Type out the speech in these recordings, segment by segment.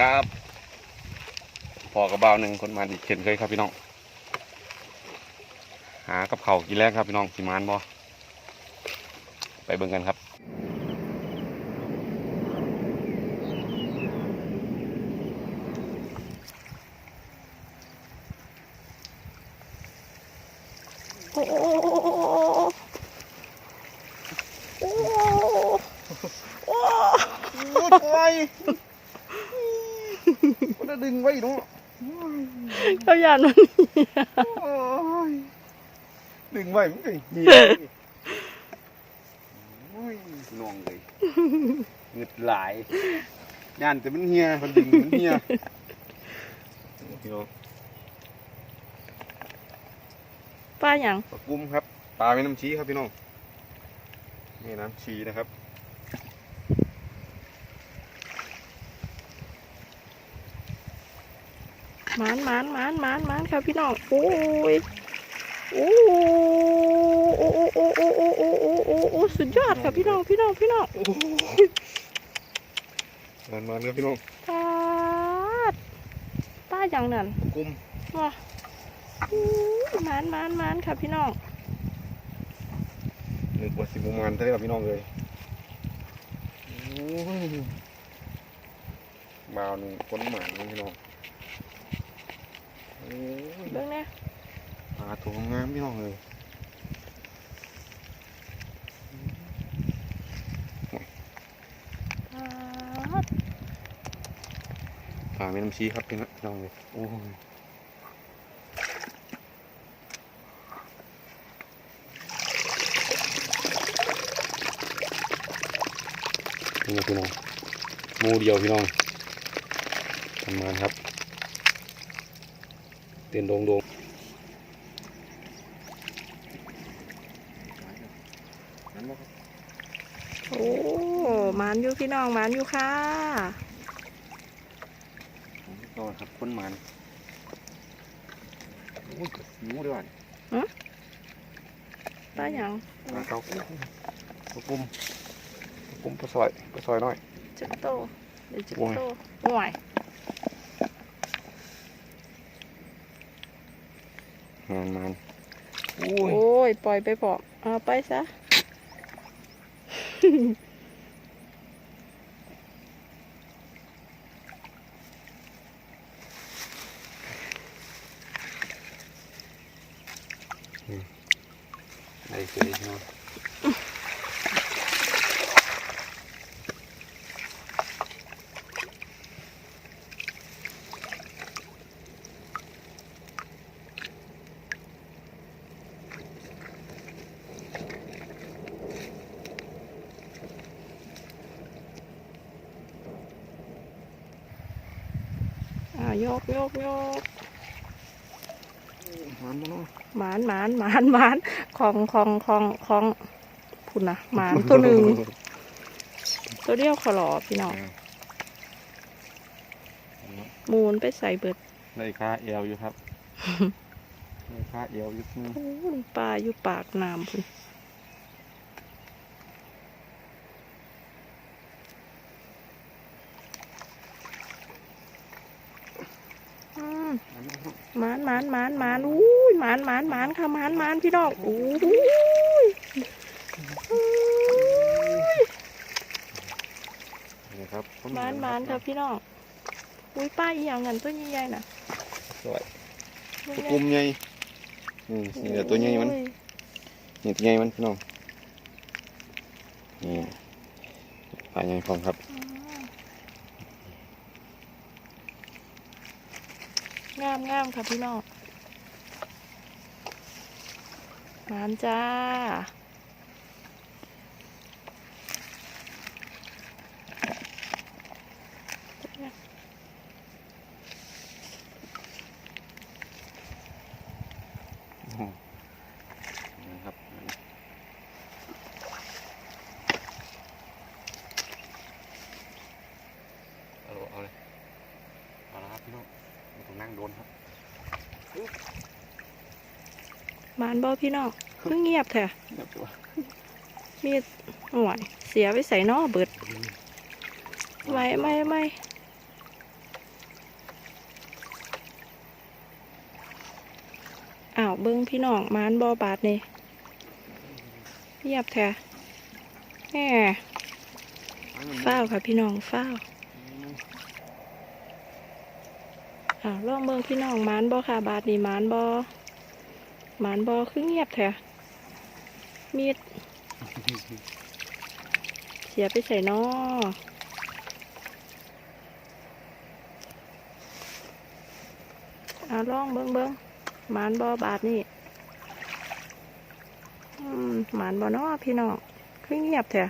ครับพอกระเบาหนึ่งคนมาอีกเช่นเคยครับพี่น้อง หากับเขากินแรกครับพี่น้องสิมานบอไปเบิ่งกันครับโอ้โหโอ้โหโอ้โห ไว้ก็จะ ดึงไว้เนาะเขาอยากมันดึงไว้มันก็เหี้ยโอ้ยน่องเลยเงึดหลายย่านแต่มันเฮียมันดึงมันเฮียพี่น้องป้าอย่างปลากุ้มครับปลาแม่น้ำชี้ครับพี่น้องแม่น้ำชีนะครับ มานหมานหมานหมานหมานครับพี่น้องโอ้ยโอ้โอ้โอ้โอ้โอ้โอ้โอ้โอ้โอ้สุดยอดครับพี่น้องพี่น้องพี่น้องมันมันครับพี่น้องป้าดป้าอย่างนั้นปลากุ้มว้าอู้หมานหมานหมานครับพี่น้องหนึ่งกว่าสิบประมาณเท่าไหร่ครับพี่น้องเลยโอ้ยบาวหนึ่งคนหมาหนึ่งพี่น้องโอ้ย เบิ่งเนี่ยปลาตัวงามพี่น้องเลยป้าดปลาแม่น้ำชีครับพี่น้องเลยโอ้ยนี่นะพี่น้องหมูเดียวพี่น้องทำมาครับ เต้นโดงโดงโอ้หมานอยู่พี่น้องหมานอยู่ค่ะก็ครับคนมันโอ้ยหมูด้วยป้าอย่างปลาเก๋าปลาปุ้มปลาปุ้มปลาซอยปลาซอยน้อยจิกโตเดี๋ยวจิกโอ้ยโตห่วย มันมันโอ้ยโอ้ย ปล่อยไปพอเอาไปซะได้คือเนาะ ยกยกยกมันมาเนาะหมานหมานหมานหมานของของของของพุ่นนะหมานตัวหนึ่งตัวเดียวขอหลอพี่น้องมูนไปใส่เบิดได้ค่าเอวอยู่ครับได้ค่าเอวอยู่นึงโอ้ยปลาอยู่ปากน้ำพุ่นอืม ห มานหมานหมานหมานอุ้ยหมานหมานหมานค่ะหมานหมานพี่น้องอุ้ยอุ้ยนี่ครับหมานหมานค่ะพี่น้องอุ้ยป้าอีหยังเงินตัวใหญ่ๆน่ะสวยตัวกลุ่มใหญ่อืมนี่เดี๋ยวตัวใหญ่มันอุ้ยนี่ตัวใหญ่มันพี่น้องนี่ปลาใหญ่พร้อมครับ งามงามค่ะพี่น้องหมานจ้านี่ มานบ่พี่น้องเพิ่งเงียบเถอะมีดหน่วยเสียไปใส่นอเบิดไม่ไม่ไม่อ้าวเบิ้งพี่น้องมานบ่บาดนี่เงียบเถอะแหมเฝ้าค่ะพี่น้องเฝ้าอ้าวลองเบิ้งพี่น้องมานบ่ค่ะ บาดนี่มานบ่ หมานบอคือเงียบแท้มีด เสียไปใส่นอเอาลองเบิ้งเบิ้งหมานบอบาดนี่มหมานบอนอพี่น้องคือเงียบแท้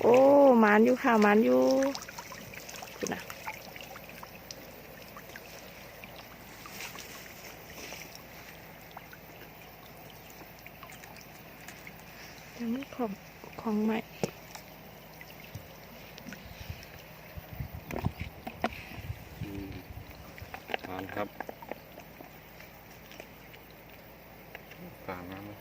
โอ้หมานอยู่ค่ะหมานอยู่คุณนะเดี๋ยวมัน ของของใหม่อืมทานครับตามมาเลย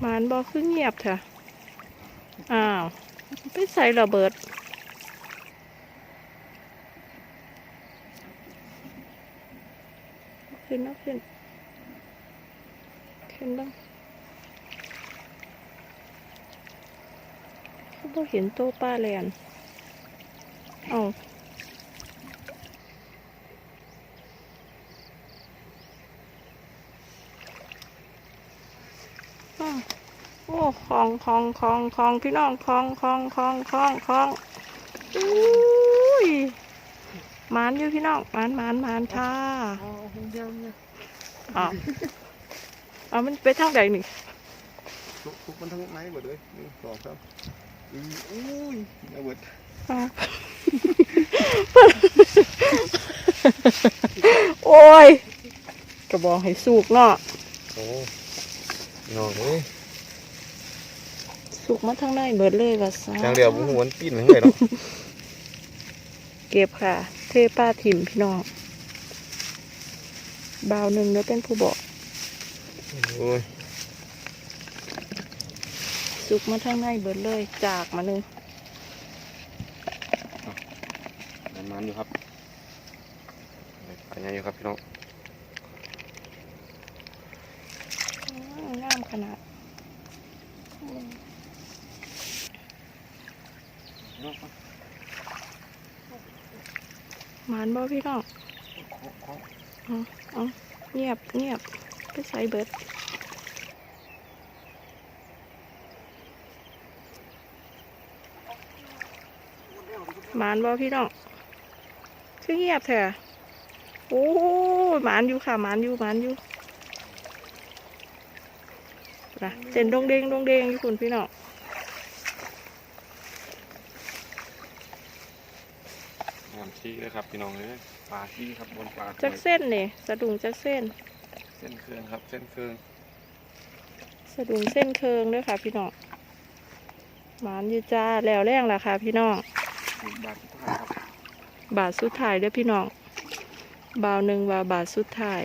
หมานบอคือเงียบเถอะ อ้าว ไปใส่ระเบิด ขึ้นขึ้น ขึ้นบ้างเขาบอกเห็นโตป้าแลนเอาโอ้คลองคลองคลองคลองพี่น้องคลองคลองคลองคลองคลองอุ้ย มานอยู่พี่น้องหมานหมานหมานค่ะอ๋อคนเดียวเนี่ยอ้าวเอามันไปทางใดนี่ทุกทุกมันทั้งไหนหมดเลยหนึ่งสองสามอืออุ้ยเอาเบิดอ้าวโอ้ยกระบอกให้สูกเนาะโอ้นอนเลยสูกมาทางในเบิดเลยว่าซะทางเดียวผมหัวนปีนทั้งเลยเนาะเก็บค่ะ เทป้าถิ่มพี่น้องบ่าวหนึ่งแล้วเป็นผู้บอกโอ้ยสุกมาทางในเบิดเลยจากมาหนึ่งมันมันอยู่ครับปัญญาอยู่ครับพี่น้องอื้องามขนาด หมานบ่พี่น้องเอาเอาเงียบเงียบไปใส่เบิดหมานบ่พี่น้องคือเงียบแท้โอ้หมานอยู่ค่ะหมานอยู่หมานอยู่นะเส้นดงเดงดงเดงอยู่คุณพี่น้อง น้ำชี้เลยครับพี่น้องเลยปลาชี้ครับบนปลาจักเส้นนี่สะดุงจักเส้น เส้นเครื่องครับ เส้นเครื่องสะดุงเส้นเคืองด้วยค่ะ พี่น้องหมานอยู่จ้าแล้วแรงล่ะค่ะ พี่น้องบาททุกท่านครับบาทสุดท้ายเด้อพี่น้องบาวหนึ่งว่าบาทสุดท้าย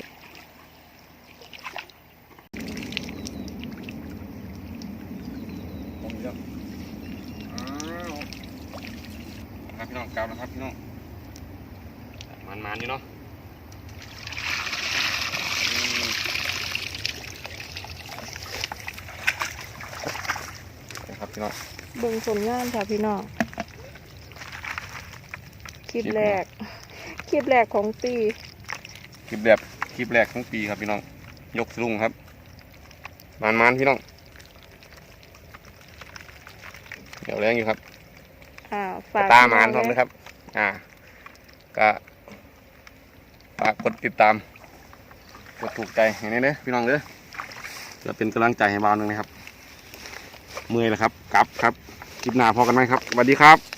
ผมจะอ้าวครับพี่น้องกลับนะครับพี่น้อง มันมันอยู่เนาะอืมนะครับพี่น้องเบิ่งผลงานค่ะพี่น้องคลิปแรกคลิปแรกของปีคลิปแรกคลิปแรกของปีครับพี่น้อง ยกสลุงครับมันมันพี่น้องเดี๋ยวแรงอยู่ครับ อ่าฝากตามานพพี่ร้อมงนะครับ อ่า ก็ฝากกดติดตาม กดถูกใจอย่างนี้เด้อพี่น้องเด้อจะเป็นกำลังใจให้บ้านหนึ่งนะครับ เมื่อยแล้วครับกลับครับคลิปหน้าพอกันไหมครับสวัสดีครับ